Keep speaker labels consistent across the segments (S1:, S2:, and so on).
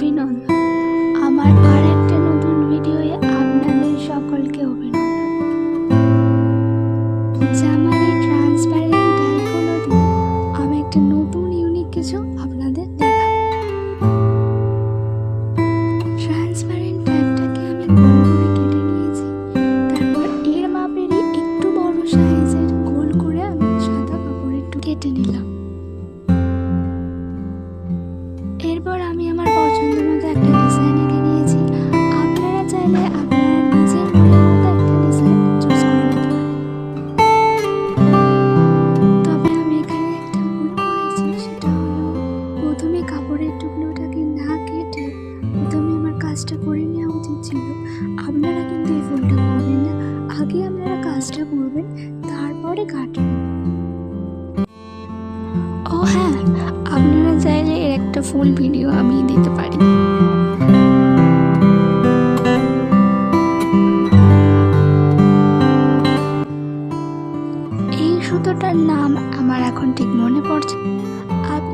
S1: অভিনন্দন প্রথমে কাপড়ের টুকরোটাকে না কেটে প্রথমে আমার কাজটা করে নেওয়া উচিত ছিল। আপনারা কিন্তু এই ফুলটা করবেন না। আগে আপনারা কাজটা করবেন, তারপরে কাটবেন। ও হ্যাঁ আপনারা চাইলে এর একটা ফুল ভিডিও আমি দিতে পারি। এই সুতোটার নাম আমার এখন ঠিক মনে পড়ছে।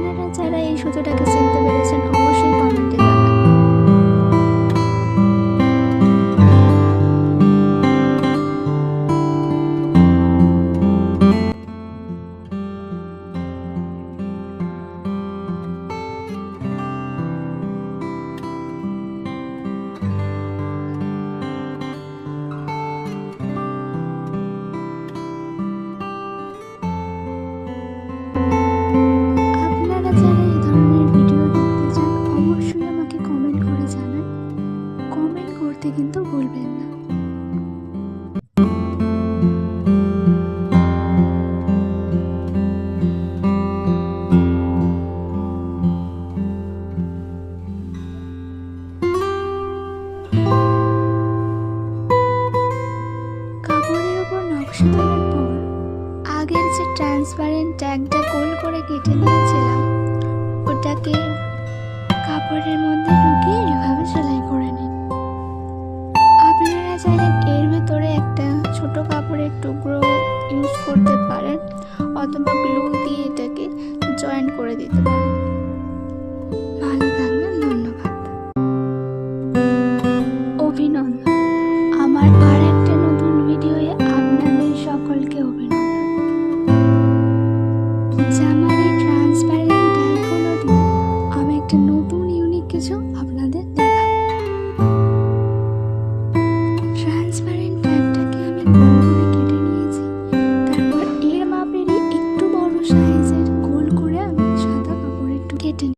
S1: আপনারা যারা এই সুতোটাকে চিনতে পেরেছেন কাপড়ের উপর নকশা দেওয়ার পর আগের যে ট্রান্সপারেন্ট ট্যাগটা গোল করে কেটে নিয়েছিলাম, ওটাকে কাপড়ের মধ্যে ঢুকিয়ে এভাবে সেলাই করে নিন আপনারা চাইলে এর ভেতরে একটা ছোট কাপড়ের টুকরো ইউজ করতে পারেন, অথবা গ্লু দিয়ে এটাকে জয়েন্ট করে দিতে পারেন।